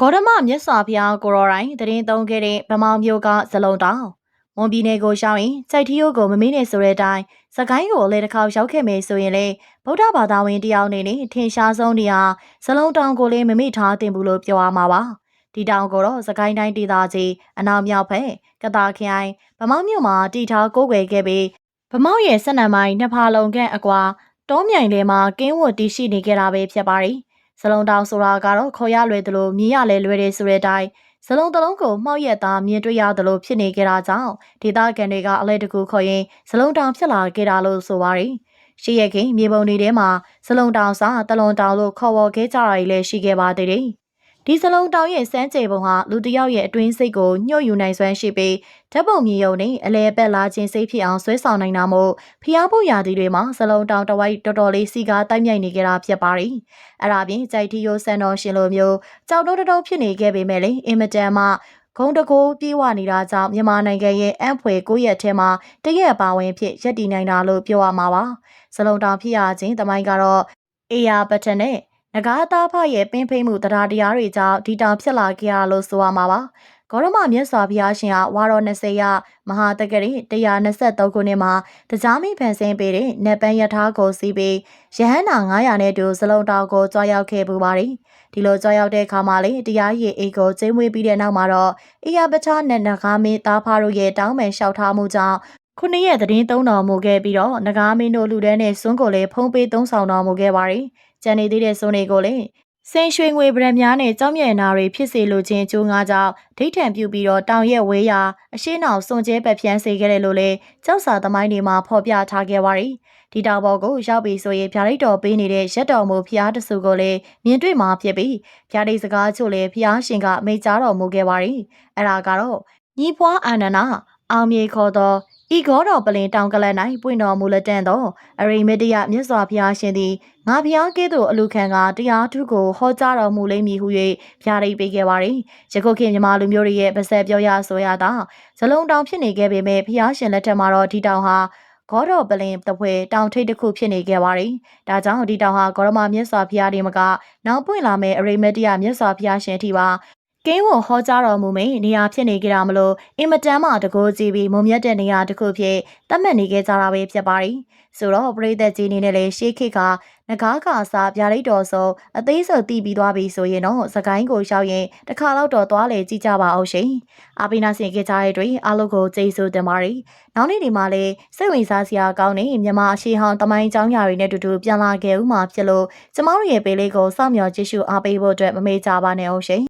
ဂေါတမမြတ်စွာဘုရားကိုရောတိုင်းတရင်သုံးခဲ့တဲ့ဗမောင်မျိုးကဇလုံးတောင်မွန်ပြည်နယ်ကိုရှောင်းရင်စိုက်ထီယိုကိုမမေ့နဲ့ဆိုတဲ့အတိုင်းစကိုင်းကိုအလေတစ်ခေါက်ရောက်ခဲ့မယ်ဆိုရင်လေဗုဒ္ဓဘာသာဝင်တယောက်အနေနဲ့ထင်ရှားဆုံးနေရာဇလုံးတောင်ကိုလည်းမမေ့ထားသင့်ဘူးလို့ပြောရမှာပါဒီတောင်ကိုတော့စကိုင်းတိုင်းဒေသကြီးအနောက်မြောက်ဘက်ကတာခရိုင်ဗမောင်မြို့မှာတည်ထားကိုးကွယ်ခဲ့ပြီးဗမောင်ရဲ့ဆက်နံမိုင်းနှစ်ဖာလုံခန့်အကွာတောမြိုင်ထဲမှာကင်းဝတ်တည်ရှိနေကြတာပဲဖြစ်ပါတယ် စလုံးတောင်ဆိုတာကတော့ခေါ်ရလွယ်သလိုမြင်ရလဲလွယ်တယ်ဆိုတဲ့အတိုင်းစလုံးတစ်လုံးကိုမှောက်ရက်သားမြင်တွေ့ရသလိုဖြစ်နေကြတာကြောင့်ဒေသခံတွေကအလဲတကူခေါ်ရင်စလုံးတောင်ဖြစ်လာခဲ့တာလို့ဆိုပါတယ်ရှိရခင်မြေပုံတွေထဲမှာစလုံးတောင်စာတလွန်တောင်လို့ခေါ်ဝေါ်ခဲ့ကြတာတွေလည်းရှိခဲ့ပါသေးတယ် ဒီစလုံးတောင်ရဲ့စမ်းကြေပုံဟာလူတစ်ယောက်ရဲ့အတွင်းစိတ်ကိုညှို့ယူနိုင်စွမ်းရှိပြီးဓာတ်ပုံမြင်ရုံနဲ့အလဲပက်လာခြင်းစိတ်ဖြစ်အောင်ဆွဲဆောင်နိုင်တာမို့ဖျားဖို့ရာသီတွေမှာစလုံးတောင်တဝိုက်တော်တော်လေးစီကားတိုက်မြိုက်နေကြတာဖြစ်ပါတယ်။အဲ့ဒါပြင်ကြိုက်တီယိုဆန်တော်ရှင်လိုမျိုးကြောက်တော့တုံဖြစ်နေခဲ့ပေမဲ့လေအင်မတန်မှဂုံတကိုးပြေးဝနေတာကြောင့်မြန်မာနိုင်ငံရဲ့အံ့ဖွယ်ကိုရက်ထဲမှာတရက်ပါဝင်ဖြစ်ရပ်တည်နိုင်တာလို့ပြောရမှာပါ။စလုံးတောင်ဖြစ်ရခြင်းတမိုင်းကတော့အေယာပတန်နဲ့ ငကားသားဖရဲ့ပင်ဖိမှုတရားတရားတွေကြောင့်ဒီတောင်ဖြစ်လာခဲ့ရလို့ဆိုရမှာပါဂေါရမမြတ်စွာဘုရားရှင်ကဝါတော်20ရမဟာတက္ကရီ123ခုနှစ်မှာတရားမိဖန်ဆင်းပေးတဲ့နတ်ပန်းယထာကိုစီးပြီးရဟန္တာ900နဲ့တူစလုံးတောင်ကိုကြွားရောက်ခဲ့ပူပါတယ်ဒီလိုကြွားရောက်တဲ့အခါမှာလေတရားရည်အိတ်ကိုကျင်းဝေးပြီးတဲ့နောက်မှာတော့အေယပချနဲ့နဂါမင်းသားဖားတို့ရဲ့တောင်းပန်လျှောက်ထားမှုကြောင့် ခုနှစ်ရက်သတင်းသုံးတော်မူခဲ့ပြီးတော့နဂါမင်းတို့လူတန်းနဲ့စွန်းကိုလည်းဖုံးပေးသုံးဆောင်တော်မူခဲ့ပါတယ်။ကျန်နေသေးတဲ့စွန်းတွေကိုလည်းစင်ရွှေငွေဗရန်များနဲ့ကြောင်းမြဲနာတွေဖြစ်စေလိုခြင်းအကျိုးငါကြောင့်ဒိဋ္ဌံပြုပြီးတော့တောင်ရက်ဝေးရာအရှိနောက်စွန်ကျဲပက်ဖြန်းစေခဲ့တယ်လို့လည်းကြောက်စာသမိုင်းတွေမှာဖော်ပြထားခဲ့ပါတယ်။ဒီတောင်ပေါ်ကိုရောက်ပြီးဆိုရင်ဗျာဒိတ်တော်ပေးနေတဲ့ရက်တော်မူဖျားတဆူကိုလည်းမြင်တွေ့မှာဖြစ်ပြီးဗျာဒိတ်စကားချို့လည်းဖျားရှင်ကမိတ်ကြားတော်မူခဲ့ပါတယ်။အဲ့ဒါကတော့ညီဖွားအာနန္ဒအောင်မြေခေါ်သော ဤဂေါတော်ပလင်တောင်ကလန်၌ပွင့်တော်မူလက်တန်သောအရိမတယမြတ်စွာဘုရားရှင်သည်ငါဘုရားကဲ့သို့အလူခံကတရားထုကိုဟောကြားတော်မူလိမ့်မည်ဟု၍ဗျာဒိတ်ပေးခဲ့ပါသည်။ယခုခေတ်မြမလူမျိုးတွေရဲ့ဗစက်ပြောရဆိုရတာဇလုံးတောင်ဖြစ်နေခဲ့ပေမဲ့ဘုရားရှင်လက်ထက်မှာတော့ဒီတောင်ဟာဂေါတော်ပလင်တပွဲတောင်ထိပ်တစ်ခုဖြစ်နေခဲ့ပါတယ်။ဒါကြောင့်ဒီတောင်ဟာဂေါရမမြတ်စွာဘုရားဒီမကနောက်ပွင့်လာမဲ့အရိမတယမြတ်စွာဘုရားရှင်အထိပါ ကင်းဝန်ဟောကြားတော်မူမိန်နေရာဖြစ်နေကြတာမလို့အင်မတန်မှတကိုးကြည့်ပြီးမုံမြတ်တဲ့နေရာတစ်ခုဖြစ်သတ်မှတ်နေကြကြတာပဲဖြစ်ပါတယ်။ဆိုတော့ပရိသတ်ကြီးအနေနဲ့လည်းရှေးခေတ်ကငကားကအစာဗျာဒိတ်တော်ဆုံးအသေးစိတ်တည်ပြီးသွားပြီဆိုရင်တော့စကိုင်းကိုရှောက်ရင်တစ်ခါတော့တော်သွားလေကြည့်ကြပါအောင်ရှင်။အာပိနာစင်ကြကြတဲ့တွင်အားလုံးကိုကျေးဇူးတင်ပါတယ်။နောက်နေ့ဒီမှာလည်းစိတ်ဝင်စားစရာကောင်းတဲ့မြန်မာအရှိဟောင်းတမိုင်းကြောင်းရာတွေနဲ့တူတူပြန်လာခဲ့ဦးမှာဖြစ်လို့ကျမတို့ရဲ့ပေးလေးကိုစောင့်မျှော်ကြည့်ရှုအားပေးဖို့အတွက်မမေ့ကြပါနဲ့အောင်ရှင်